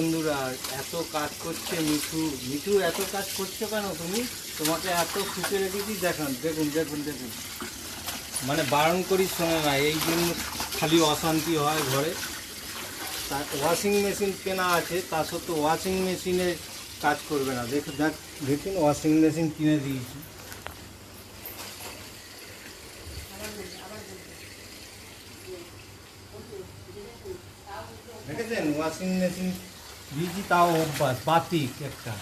বন্ধুরা এত কাজ করছে মিঠু। মিঠু এত কাজ করছ কেন তুমি? তোমাকে এত খুশি রেখেছি দেখান। দেখুন দেখুন দেখুন। মানে বারণ করি শোনে না এই জন্য খালি অশান্তি হয় ঘরে। তার ওয়াশিং মেশিন কেনা আছে তা সত্ত্বেও ওয়াশিং মেশিনে কাজ করবে না। দেখুন দেখ দেখুন ওয়াশিং মেশিন কিনে দিয়েছি। দেখেছেন? ওয়াশিং মেশিন দিয়েছি তাও অভ্যাস, বাতিক একটা।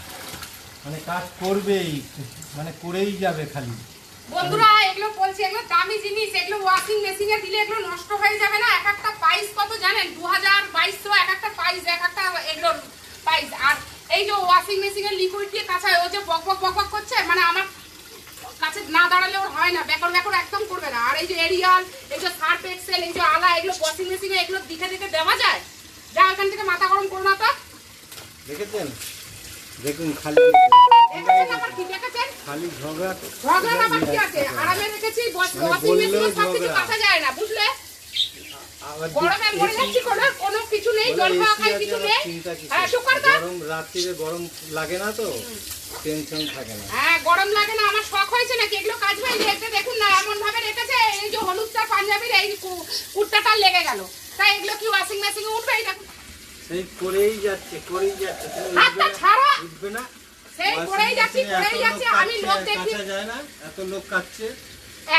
মানে কাজ করবেই মানে করেই যাবে খালি। বন্ধুরা, এগুলো বলছি, এগুলো দামি জিনিস, এগুলো ওয়াশিং মেশিনে দিলে এগুলো নষ্ট হয়ে যাবে না। এক একটা প্রাইস কত জানেন? দু হাজার বাইশশো এক একটা প্রাইস এক একটা এগুলোর প্রাইস আর এই যে ওয়াশিং মেশিনের লিকুইড দিয়ে কাঁচা, ও যে বক বক বক করছে মানে আমার কাছে না দাঁড়ালে ওর হয় না। বেকর বেকর একদম করবে না। আর এই যে এরিয়াল এই যে সার্ফ এক্সেল এই যে আলা, এগুলো ওয়াশিং মেশিনে এগুলো দিকে দিকে দেওয়া যায়? যা এখান থেকে মাথা গরম দেখেছেন? দেখুন খালি আমার খালি ঝগড়া ঝগড়া আবার কি আছে? আরামে রেখেছি মানে মেশিনে সব কিছু ঝগড়া। যায় না বুঝলে? গরমে মরে যাচ্ছি কোনো কোনো কিছু নেই জল খাওয়া খাই কিছু নেই। হ্যাঁ গরম রাত্রিরে গরম লাগে না তো? টেনশন থাকে না। হ্যাঁ গরম লাগে না আমার শখ হয়েছে নাকি? এগুলো কাজ ভাই রেখে দেখুন না এমন ভাবে রেখেছে এই যে হলুদ চা পাঞ্জাবির এই কুর্তাটা লেগে গেল। তাই এগুলো কি ওয়াশিং মেশিনে উঠবে? দেখুন। সেই করেই যাচ্ছে করেই যাচ্ছে। হাতটা উঠবে না ছাড়ো! উঠবে না। সেই করেই যাচ্ছি করেই যাচ্ছি আমি লোক দেখি। যায় না এত লোক কাচ্ছে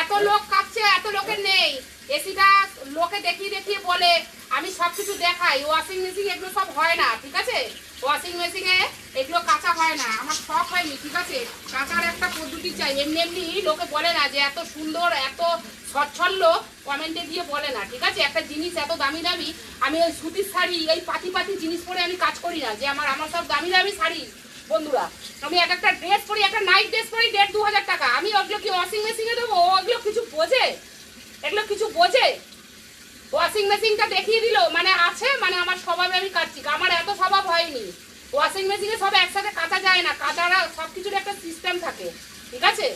এত লোক কাঁপছে এত লোকের নেই। এসিটা লোকে দেখিয়ে দেখিয়ে বলে আমি সব কিছু দেখাই ওয়াশিং মেশিন এগুলো সব হয় না ঠিক আছে? ওয়াশিং মেশিনে এগুলো কাঁচা হয় না আমার শখ হয়নি ঠিক আছে? কাঁচার একটা পদ্ধতি চাই এমনি এমনি লোকে বলে না যে এত সুন্দর এত স্বচ্ছল্য কমেন্টে দিয়ে বলে না, ঠিক আছে? একটা জিনিস এত দামি দামি, আমি ওই সুতির শাড়ি, এই পাতি পাতি জিনিস পরে আমি কাজ করি না, যে আমার আমার সব দামি দামি শাড়ি, বন্ধুরা। আমি এক একটা ড্রেস পরি, একটা নাইট ড্রেস পরি, দেড় দু হাজার টাকা। আমি ওগুলো কি ওয়াশিং মেশিনে দেবো? ওগুলো কিছু বোঝে? এগুলো কিছু বোঝে? ওয়াশিং মেশিনটা দেখিয়ে দিল মানে আছে মানে আমার স্বভাবে আমি কাটছি। আমার এত স্বভাব হয়নি। ওয়াশিং মেশিনে সব একসাথে কাটা যায় না, কাটারা সব কিছুর একটা সিস্টেম থাকে, ঠিক আছে?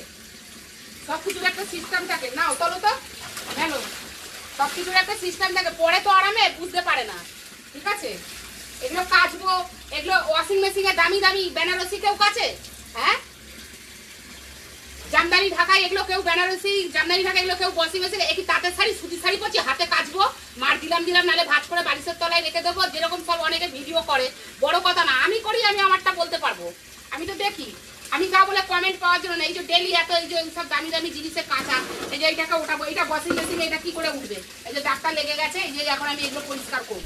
সব কিছুর একটা সিস্টেম থাকে। নাও চলো তো। কেন সব কিছুর একটা সিস্টেম থাকে। পরে তো আরামে বুঝতে পারে না। ঠিক আছে? এগুলো কাচবো। এগুলো ওয়াশিং মেশিনে দামি দামি বেনারসি কেউ কাছে? হ্যাঁ? জামদানি ঢাকায় এগুলো কেউ বেনারসি, জামদানি ঢাকা এগুলো কেউ ওয়াশিং মেশিনে একই তাঁতের শাড়ি, সুতির শাড়ি পরছি? হাতে কাচবো। মার দিলাম দিলাম, নালে ভাজ করে বালিশের তলায় রেখে দেবো। যেরকম সব অনেকে ভিডিও করে। বড় কথা না, আমি করি, আমি আমারটা বলতে পারব। আমি তো দেখি। আমি তা বলে কমেন্ট পাওয়ার জন্য না? এই যে ডেলি এত, এই যে সব দামি দামি জিনিসে কাঁচা, এই যে এইটাকে ওঠাবো এইটা ওয়াশিং মেশিনে এটা কি করে উঠবে? এই যে ডাক্তার লেগে গেছে, এই যে এখন আমি এগুলো পরিষ্কার করব।